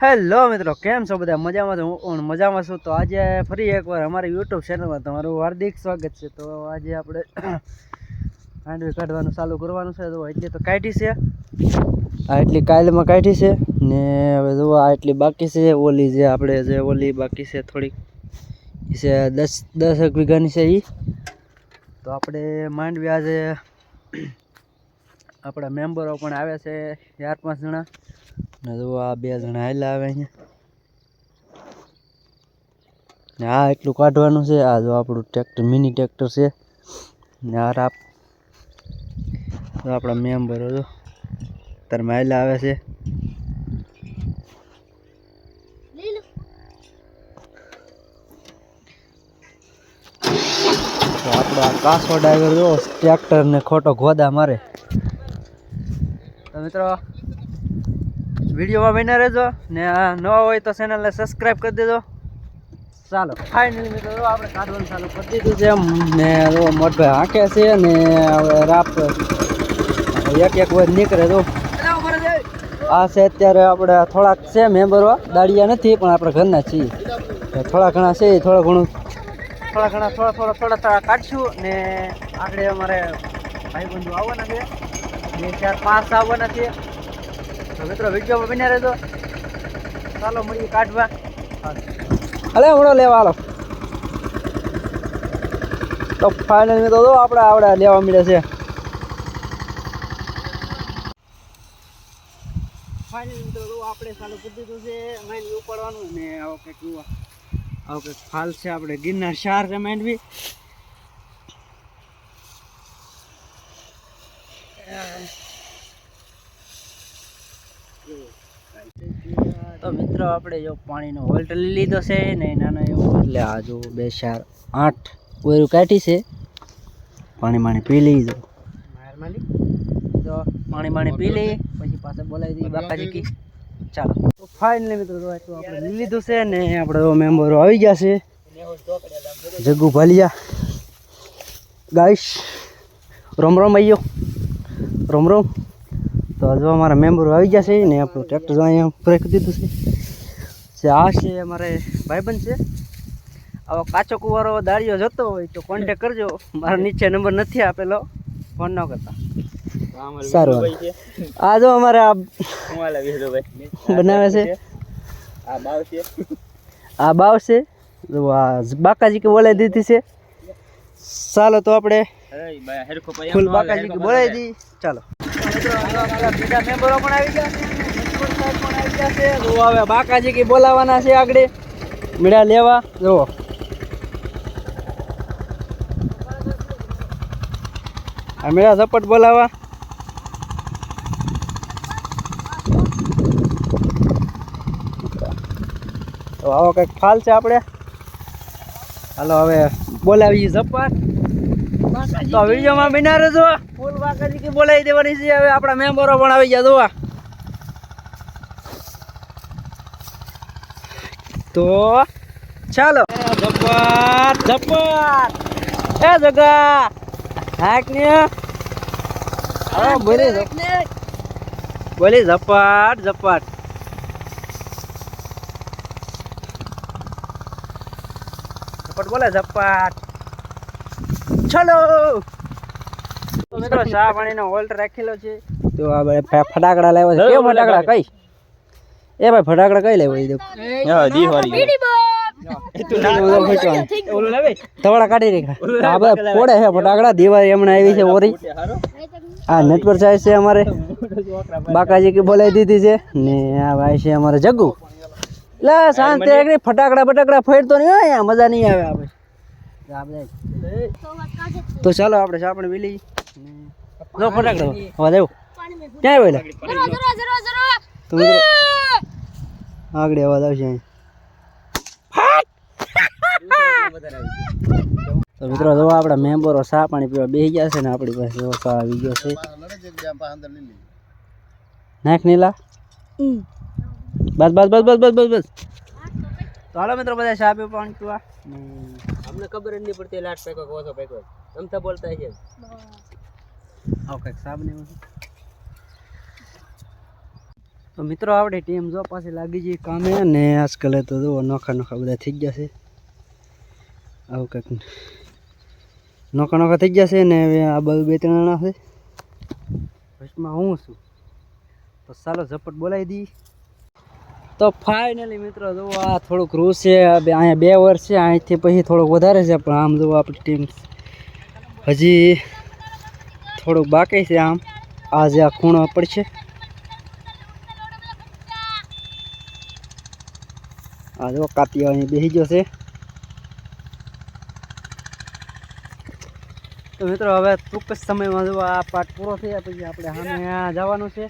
Hello મિત્રો, કેમ છો બધા? મજામાં હું મજામાં છું. તો આજે ફરી એકવાર અમારી યુટ્યુબ ચેનલમાં તમારું હાર્દિક સ્વાગત છે. તો આજે આપણે હાંડવી કાઢવાનું ચાલુ કરવાનું છે. તો એટલી તો કાઢી છે. આ એટલી કાયલમાં કાઢી છે ને હવે જુઓ આ એટલી બાકી છે. ઓલી જે આપણે જે ઓલી બાકી છે થોડીક છે દસ દસ એક વીઘાની છે એ તો આપણે માંડવી આજે આપણા મેમ્બરો પણ આવ્યા છે, ચાર પાંચ જણા. ને જો આ બે જણા આવેલા આવે અહીંયા. ને આ એટલું કાઢવાનું છે, આ જો આપણું ટ્રેક્ટર, મિની ટ્રેક્ટર છે. ને આ રાપ આપણા મેમ્બરો જો તાર હાલ્યા આવે છે. આપણો આ કાસો ડાઈવર જો ટ્રેક્ટર ને ખોટો ગોદા મારે. મિત્રો, વિડીયોમાં બન્યા રહેજો. ને નવા હોય તો ચેનલને સબસ્ક્રાઈબ કરી દેજો. ચાલો ફાઇનલી મિત્રો આપણે કાઢવાનું ચાલુ કરી દીધું છે. ને જો મોટભાઈ હાંકે છે ને હવે રાપ, એક એક વાર નીકળે તો આ છે અત્યારે આપણે થોડાક છે મેમ્બરો દાડિયા નથી, પણ આપણે ઘરના છીએ. થોડા ઘણા છે, થોડા ઘણું. થોડા ઘણા, થોડા થોડા થોડા થોડા કાઢશું. ને આગળ અમારે ભાઈ બંધુ આવવાના છે. બે ચાર પાંચ આવવાના છે. તો મિત્રો વિડીયોમાં બન્યા રહેજો. ચાલો મળીએ કાઢવા. અલે હમણો લેવા હાલો. તો ફાઇનલ તો જો આપણે આવડે લેવા મળે છે. ફાઇનલ તો આપણે ચાલુ કરી દીધું છે. માઇન્ડ ઉપાડવાનું ને આવો કંઈક આવો કંઈક ફાલ છે આપણે ગિરનાર શાર છે માંડવી તો મિત્રો, આપણે જો પાણીનો હોલ્ટ લઈ લીધો છે ને નાનો એવો. એટલે આ જો બે, ચાર, આઠ કોયરું કાઢી છે. પાણી માણી પી લીધો પાણી માણી પી લઈ પછી પાસે બોલાવી દઈએ બાપાજી કી ચાલો. તો ફાઇનલી મિત્રો તો આપણે લઈ લીધું છે ને આપણે મેમ્બરો આવી ગયા છે. જગ્ગુ ભાલિયા. ગાઈશ રોમ રોમ આયો રોમ રોમ. તો જો અમારા મેમ્બરો આવી ગયા છે ને આપણું ટ્રેક્ટર જો અહીંયા બ્રેક દીધું છે. જે આ છે અમારે ભાઈબંધ છે. આવો કાચો કુવારો દાળીઓ જતો હોય તો કોન્ટેક કરજો. મારા નીચે નંબર નથી આપેલો. ફોન ન કરતા. સારું આ જો અમારે આ બનાવે છે. આ બાવ છે. આ બાવ આ બાકાજી કે બોલાવી દીધી છે. ચાલો તો આપણે ફૂલ બાકાજી બોલાવી દી ચાલો બીજા મેમ્બરો પણ આવી ગયા છે પણ આવી ગયા છે હવે બાકાજી કે બોલાવાના છે આગળ મીડા લેવા. જુઓ. આ મીડા ઝપટ બોલાવા. તો આવો કંઈક ફાલ છે આપણે. હાલો હવે બોલાવી ઝપટ. તો વિડીયોમાં બિના રહેજો ફૂલ વાકાજી કે બોલાવી દેવાની છે. હવે આપણા મેમ્બરો પણ આવી ગયા જોવા. તો ચાલો. ઝપટ ઝપટ. એ જગા. હાક ને. હા બોલી બોલી ઝપટ. ઝપટ બોલે ઝપાટ. ચલો. તો મિત્રો ચા પાણીનો હોલ્ટ રાખેલો છે. તો આ ભાઈ ફટાકડા લાવ્યો છે. કેવો ફટાકડા. કઈ? એ ભાઈ ફટાકડા કઈ લાવ્યો એ દેખ તવડા કાઢી રેખા આ બધા ફોડે છે ફટાકડા. દિવાળી હમણાં આવી છે ઓરી. આ નેટવર્ક સાઈઝ છે અમારે. બાકાજી કે બોલાવી દીધી છે. ને આ ભાઈ છે અમારે જગ્ગુ. લે શાંતિ એકની ફટાકડા બટાકડા ફેરતો નહીં હોય અહીંયા મજા નહીં આવે આપણે. આપણે તો ચાલો આપણે સાપણ વેલી. જો ફટાકડા. હવા દેવું. ક્યાં વેલા? તો આગળ અવાજ આવશે અહીં. તો મિત્રો જો આપણા મેમ્બરો સા પાણી પીવા બેસી ગયા છે ને આપણી પાસે જો સા આવી ગયો છે. નાખ નીલા. બસ બસ બસ બસ બસ બસ બસ તો હાલો મિત્રો બધા ચા પીવા પાણી પીવા અમને ખબર જ નહીં પડતી લાટ પેકો ઓછો પેકો તમ તો બોલતા છે. આવું કંઈક સાબ ને એવું છે. તો મિત્રો આપણે ટીમ જો પાછી લાગી જઈ કામે ને આજકાલ તો જો નોખા નોખા બધા થઈ ગયા છે. આવું કંઈક નોખા નોખા થઈ ગયા છે ને હવે આ બધું બે ત્રણ જણા છે. વચમાં હું છું. તો ચાલો ઝપટ બોલાવી દી તો ફાઇનલી મિત્રો જુઓ, આ થોડુંક રૂ છે અહીંયા બે વર્ષ છે, અહીંથી પછી થોડુંક વધારે છે, પણ આમ જુઓ આપણી ટીમ હજી થોડુંક બાકી છે આમ. આ જે આ ખૂણો પડશે. આ જો કાતિયો અહીં બેસી ગયો છે. તો મિત્રો, હવે ટૂંક જ સમયમાં જુઓ, આ પાઠ પૂરો થયા, પછી આપણે સામે જવાનું છે.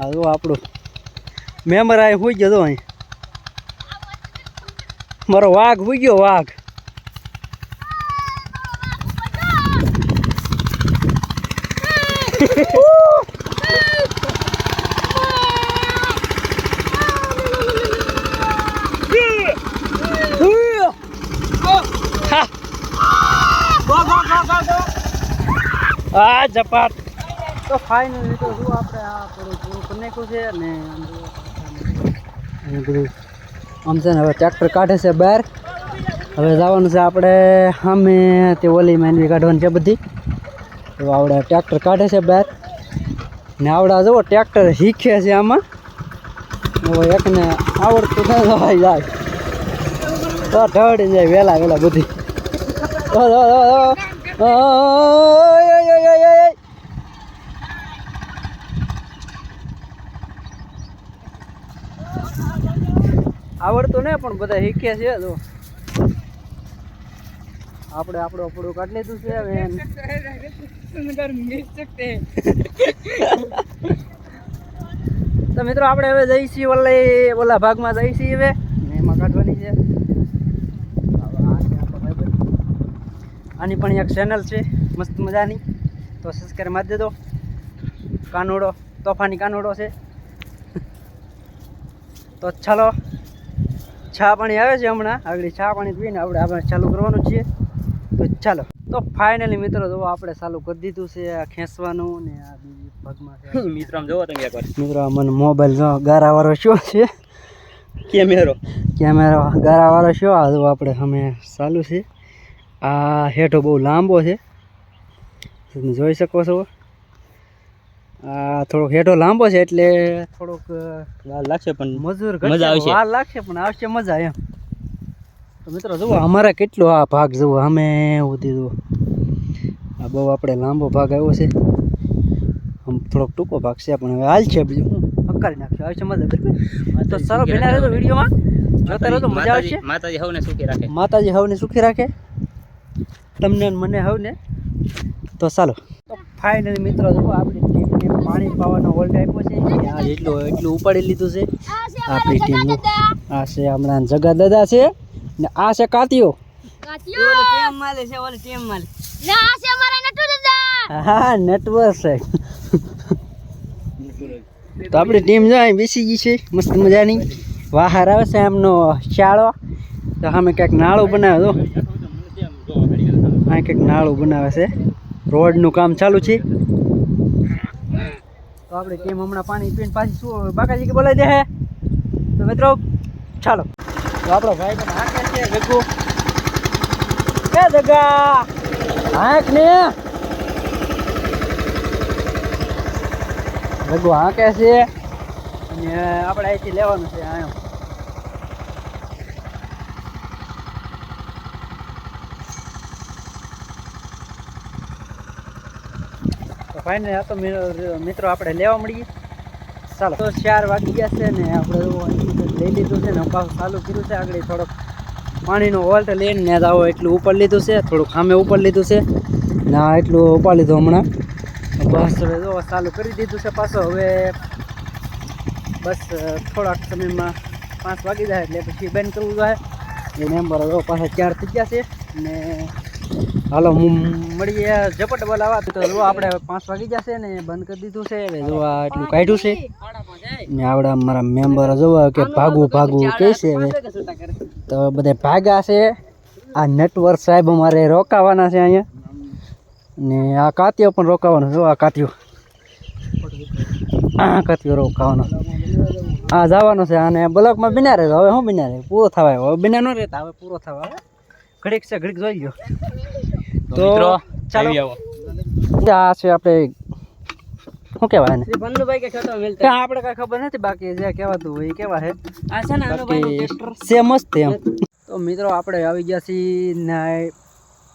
આ જો આપણું મેમ્બર આ હોઈ ગયો જો અહીં. મારો વાઘ હોઈ ગયો, વાઘ. આ જપાટ. તો ફાઇનલી તો શું આપણે આ થોડું પૂરું કરી નાખ્યું છે અને આમ છે ને હવે ટ્રેક્ટર કાઢે છે બહાર. હવે જવાનું છે આપણે સામે તે ઓલી માંડવી કાઢવાની છે બધી. તો આવડે ટ્રેક્ટર કાઢે છે બહાર. ને આવડા જુઓ, ટ્રેક્ટર શીખે છે આમાં. હવે એકને આવડતું ન જવાય જાય તો ઢળી જાય વહેલા વહેલા બધી. આવડતું પણ બધા શીખે છે તો આપણે આપણું આપણું કાઢી લીધું છે હવે તો મિત્રો આપણે હવે જઈ છીએ ઓલે ઓલા ભાગમાં જઈ છીએ હવે. એમાં કાઢવાની છે. આની પણ એક ચેનલ છે, મસ્ત મજાની. તો સબસ્ક્રાઈબ મારી દેજો. કાનોડો, તોફાની કાનોડો છે. તો ચાલો. ચા પાણી આવે છે હમણાં? આગળ ચા પાણી પીને આપણે આપણે ચાલુ કરવાનું છીએ. તો ચાલો. તો ફાઇનલી મિત્રો જો આપણે ચાલુ કરી દીધું છે આ ખેંચવાનું ને આ બીજી પગમાં છે. મિત્રો જોવો તમે એકવાર. મિત્રો મને મોબાઈલ જો ગારાવાળો શું છે? કેમેરો. કેમેરા ગારાવાળો શું આ? જો આપણે અમે ચાલુ છે. આ હેઠો બહુ લાંબો છે. તમે જોઈ શકો છો. થોડોક હેઠો લાંબો છે એટલે થોડોક વાર લાગશે પણ મજૂર મજા આવશે. વાર લાગશે પણ આવશે મજા એમ. તો મિત્રો જુઓ અમારે કેટલો આ ભાગ જુઓ અમે એવું જુઓ આ બહુ આપણે લાંબો ભાગ આવ્યો છે. આમ થોડોક ટૂંકો ભાગ છે પણ હવે હાલ છે બીજું હું હકારી નાખ્યો આવશે મજા બરાબર? તો સારો પહેલા રહેતો વિડીયોમાં. જોતા રહેતો મજા આવશે. માતાજી હવને સુખી રાખે. માતાજી હવને સુખી રાખે. તમને મને હવને. તો ચાલો. તો ફાઇનલી મિત્રો જુઓ આપણી પાણી પાવાનો હોલ્ટ આપ્યો છે. આ એટલું એટલું ઉપાડી લીધું છે. આપણી ટીમનું આ છે હમણાં જગા દાદા છે. ને આ છે કાતિયો હા નેટવર્ક સાહેબ તો આપણી ટીમ જો અહીં બેસી ગઈ છે. મસ્ત મજાની. વાહાર આવે છે એમનો શાળો. તો અમે ક્યાંક નાળું બનાવ્યો હતો અહીં કંઈક નાળું બનાવે છે. રોડનું કામ ચાલુ છે. તો આપણે ટીમ હમણાં પાણી પીને પાછી શું બાકાજી કે બોલાવી દે હે? તો મિત્રો, ચાલો. તો આપણો ભાઈ પણ હાંકે છે ભેગું એ જગા. હાંક ને. ભેગું હાંકે છે. અને આપણે અહીંથી લેવાનું છે, આયો. ફાઇનલી આ તો મિત્રો, આપણે લેવા મળીએ. ચાલો. તો ચાર વાગી ગયા છે ને આપણે લઈ લીધું છે ને પાછું ચાલુ કર્યું છે, આગળ થોડોક પાણીનો હોલ્ટ લઈને ને આવો એટલું ઉપર લીધું છે થોડુંક સામે ઉપર લીધું છે. ને આ એટલું ઉપર લીધું હમણાં. બસ હવે જો, ચાલુ કરી દીધું છે પાછો. હવે બસ થોડાક સમયમાં પાંચ વાગી જાય એટલે પછી બેન કરવું જોઈએ. એ મેમ્બર બરાબર પાછા ચાર થઈ ગયા છે ને હાલો, હું મળીએ ઝપટ બોલાવા તો જો આપણે પાંચ વાગી જશે ને, બંધ કરી દીધું છે. હવે જો આ એટલું કાઢ્યું છે. ને આવડા મારા મેમ્બર જોવા કે ભાગવું ભાગવું કે છે હવે. તો બધા ભાગ્યા છે. આ નેટવર્ક સાહેબ અમારે રોકાવાના છે અહીંયા. ને આ કાતિયો પણ રોકાવાનો જો આ કાતિયો આ કાતિયો રોકાવાનો. આ જવાનો છે. અને બ્લોકમાં બિના રહે હવે શું બિના રહે? પૂરો થવાય. હવે બિના ન રહેતા. હવે પૂરો થવા ઘડીક છે ઘડીક જોઈ ગયો તો મિત્રો ચાલો. આ છે આપણે શું કહેવાય ને ભન્નુભાઈ કે છોટો કે આપણે કઈ ખબર નથી બાકી જે કહેવાતું હોય એ કેવા છે આ છે ને બાકી છે મસ્ત એમ. તો મિત્રો આપણે આવી ગયા છીએ નાય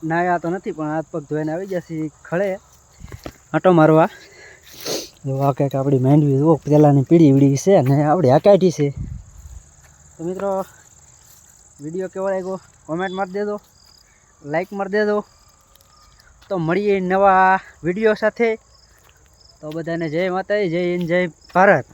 નાયા તો નથી પણ હાથ પગ ધોઈને આવી ગયા છીએ ખળે. આટો મારવા. જો આ કંઈક આપણી માંડવી જુઓ પહેલાંની પીળી વીડી છે અને આપણી હકાઠી છે. તો મિત્રો વીડિયો કેવો લાગ્યો? કોમેન્ટ મારી દેજો લાઈક મારી દેજો. તો મળીએ નવા વીડિયો સાથે. તો બધાને જય માતા જય હિન્દ, જય ભારત.